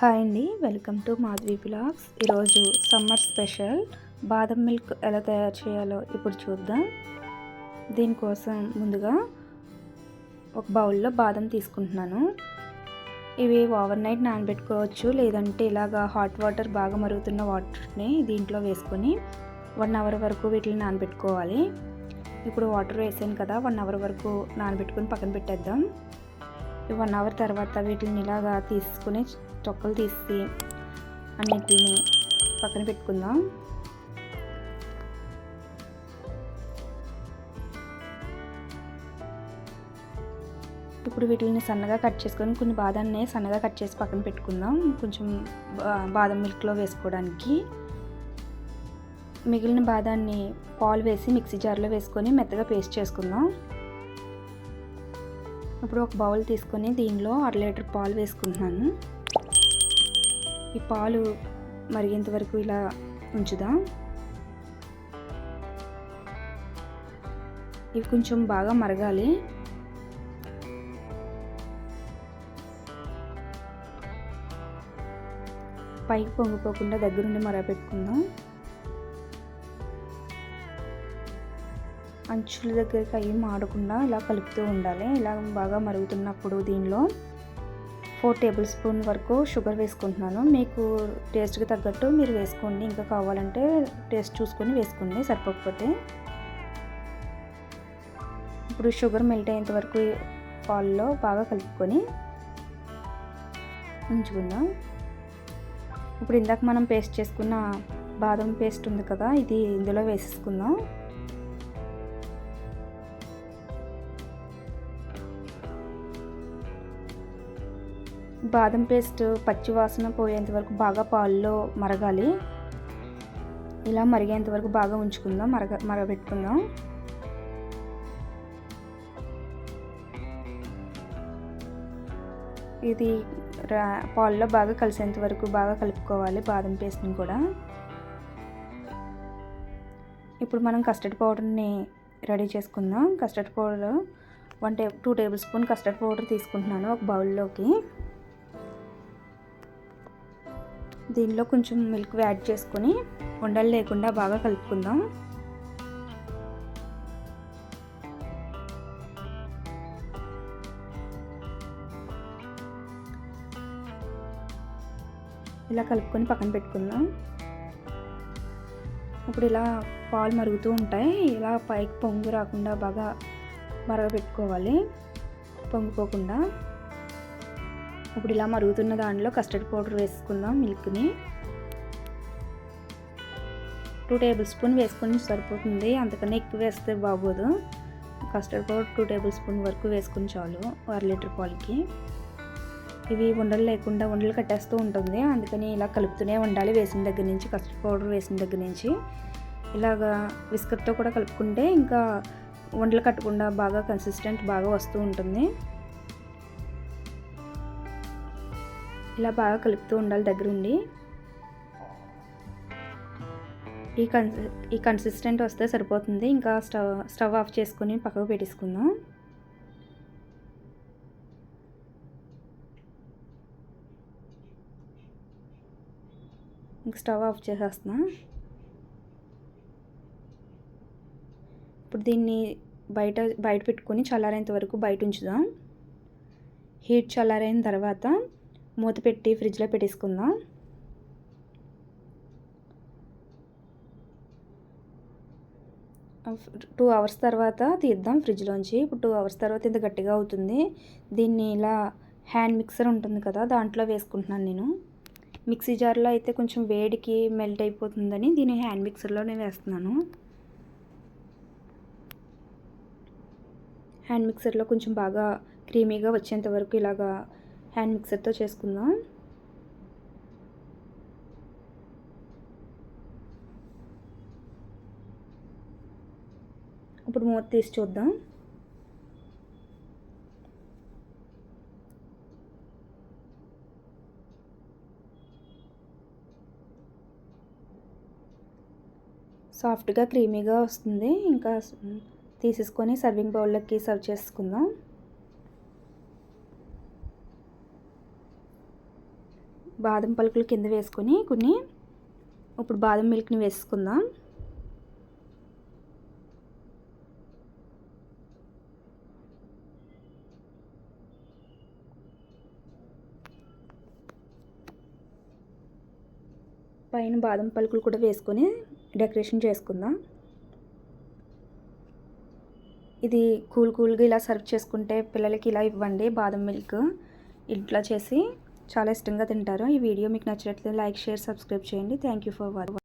Hi అండి welcome to Madhavi blogs. ఈరోజు summer special. బాదం మిల్క్ ఎలా తయారు చేయాలో ఇప్పుడు చూద్దాం. దీనికోసం ముందుగా ఒక బౌల్లో బాదం తీసుకుంటున్నాను. ఇవి ఓవర్ నైట్ నానబెట్టుకోవచ్చు లేదంటే ఇలాగా హాట్ వాటర్ బాగా మరుగుతున్న వాటర్ని దీంట్లో వేసుకొని వన్ అవర్ వరకు వీటిని నానబెట్టుకోవాలి. ఇప్పుడు వాటర్ వేసాను కదా వన్ అవర్ వరకు నానబెట్టుకొని పక్కన పెట్టేద్దాం. వన్ అవర్ తర్వాత వీటిని ఇలాగా తీసుకుని తొక్కలు తీసి అన్నిటిని పక్కన పెట్టుకుందాం. ఇప్పుడు వీటిని సన్నగా కట్ చేసుకొని కొన్ని బాదాన్ని సన్నగా కట్ చేసి పక్కన పెట్టుకుందాం. కొంచెం బాదం మిల్క్లో వేసుకోవడానికి. మిగిలిన బాదాన్ని పాలు వేసి మిక్సీ జార్లో వేసుకొని మెత్తగా పేస్ట్ చేసుకుందాం. ఇప్పుడు ఒక బౌల్ తీసుకొని దీనిలో అర లీటర్ పాలు వేసుకుంటున్నాను. ఈ పాలు మరిగేంత వరకు ఇలా ఉంచుదాం. ఇవి కొంచెం బాగా మరగాలి. పైకి పొంగిపోకుండా దగ్గరుండి మరగపెట్టుకుందాం. అంచుల దగ్గరికి అవి మాడకుండా ఇలా కలుపుతూ ఉండాలి. ఇలా బాగా మరుగుతున్నప్పుడు దీనిలో ఫోర్ టేబుల్ స్పూన్ వరకు షుగర్ వేసుకుంటున్నాను. మీకు టేస్ట్కి తగ్గట్టు మీరు వేసుకోండి. ఇంకా కావాలంటే టేస్ట్ చూసుకొని వేసుకోండి సరిపోకపోతే. ఇప్పుడు షుగర్ మెల్ట్ అయ్యేంత వరకు పాల్లో బాగా కలుపుకొని ఉంచుకుందాం. ఇప్పుడు ఇందాక మనం పేస్ట్ చేసుకున్న బాదం పేస్ట్ ఉంది కదా ఇది ఇందులో వేసేసుకుందాం. బాదం పేస్ట్ పచ్చి వాసన పోయేంత వరకు బాగా పాల్లో మరగాలి. ఇలా మరిగేంత వరకు బాగా ఉంచుకుందాం మరగ మరగబెట్టుకుందాం. ఇది పాల్లో బాగా కలిసేంత వరకు బాగా కలుపుకోవాలి బాదం పేస్ట్ని కూడా. ఇప్పుడు మనం కస్టర్డ్ పౌడర్ని రెడీ చేసుకుందాం. కస్టర్డ్ పౌడర్ వన్ టే two table spoon custard powder తీసుకుంటున్నాను ఒక బౌల్లోకి. దీనిలో కొంచెం మిల్క్ యాడ్ చేసుకొని ఉండలు లేకుండా బాగా కలుపుకుందాం. ఇలా కలుపుకొని పక్కన పెట్టుకుందాం. ఇప్పుడు ఇలా పాలు మరుగుతూ ఉంటాయి. ఇలా పైకి పొంగు రాకుండా బాగా మరగబెట్టుకోవాలి. పొంగిపోకుండా ఇప్పుడు ఇలా మరుగుతున్న దానిలో కస్టర్డ్ పౌడర్ వేసుకుందాం మిల్క్ని. టూ టేబుల్ స్పూన్ వేసుకొని సరిపోతుంది. అంతకన్నా ఎక్కువ వేస్తే బాగోదు. Custard powder two table spoon వరకు వేసుకుని చాలు అర లీటర్ పాలకి. ఇవి ఉండలు లేకుండా ఉండలు కట్టేస్తూ ఉంటుంది. అందుకని ఇలా కలుపుతూనే ఉండాలి వేసిన దగ్గర నుంచి కస్టర్డ్ పౌడర్ వేసిన దగ్గర నుంచి. ఇలాగా విస్కర్తో కూడా కలుపుకుంటే ఇంకా ఉండలు కట్టకుండా బాగా కన్సిస్టెంట్ బాగా వస్తూ ఉంటుంది. ఇలా బాగా కలుపుతూ ఉండాలి దగ్గరుండి. ఈ కన్సి ఈ కన్సిస్టెంట్ వస్తే సరిపోతుంది. ఇంకా స్టవ్ స్టవ్ ఆఫ్ చేసుకొని పక్కకు పెట్టేసుకుందాం. ఇంక స్టవ్ ఆఫ్ చేసేస్తున్నా. ఇప్పుడు దీన్ని బయట బయట పెట్టుకొని చల్లారేంత వరకు బయట ఉంచుదాం. హీట్ చల్లారైన తర్వాత మూత పెట్టి ఫ్రిడ్జ్లో పెట్టేసుకుందాం. టూ అవర్స్ తర్వాత తీద్దాం ఫ్రిడ్జ్లోంచి. ఇప్పుడు టూ అవర్స్ తర్వాత ఇంత గట్టిగా అవుతుంది. దీన్ని ఇలా హ్యాండ్ మిక్సర్ ఉంటుంది కదా దాంట్లో వేసుకుంటున్నాను నేను. మిక్సీ జార్లో అయితే కొంచెం వేడికి మెల్ట్ అయిపోతుందని దీన్ని హ్యాండ్ మిక్సర్లో నేను వేస్తున్నాను. హ్యాండ్ మిక్సర్లో కొంచెం బాగా క్రీమీగా వచ్చేంత వరకు ఇలాగా హ్యాండ్ మిక్సర్తో చేసుకుందాం. ఇప్పుడు మూత తీసి చూద్దాం. సాఫ్ట్గా క్రీమీగా వస్తుంది. ఇంకా తీసేసుకొని సర్వింగ్ బౌల్లోకి సర్వ్ చేసుకుందాం. బాదం పలుకులు కింద వేసుకొని కొన్ని ఇప్పుడు బాదం మిల్క్ని వేసుకుందాం. పైన బాదం పలుకులు కూడా వేసుకొని డెకరేషన్ చేసుకుందాం. ఇది కూల్ కూల్గా ఇలా సర్వ్ చేసుకుంటే పిల్లలకి ఇలా ఇవ్వండి బాదం మిల్క్. ఇంట్లో చేసి చాలా ఇష్టంగా తింటారు. ఈ వీడియో మీకు నచ్చినట్లయితే లైక్ షేర్ సబ్స్క్రైబ్ చేయండి. Thank you for watching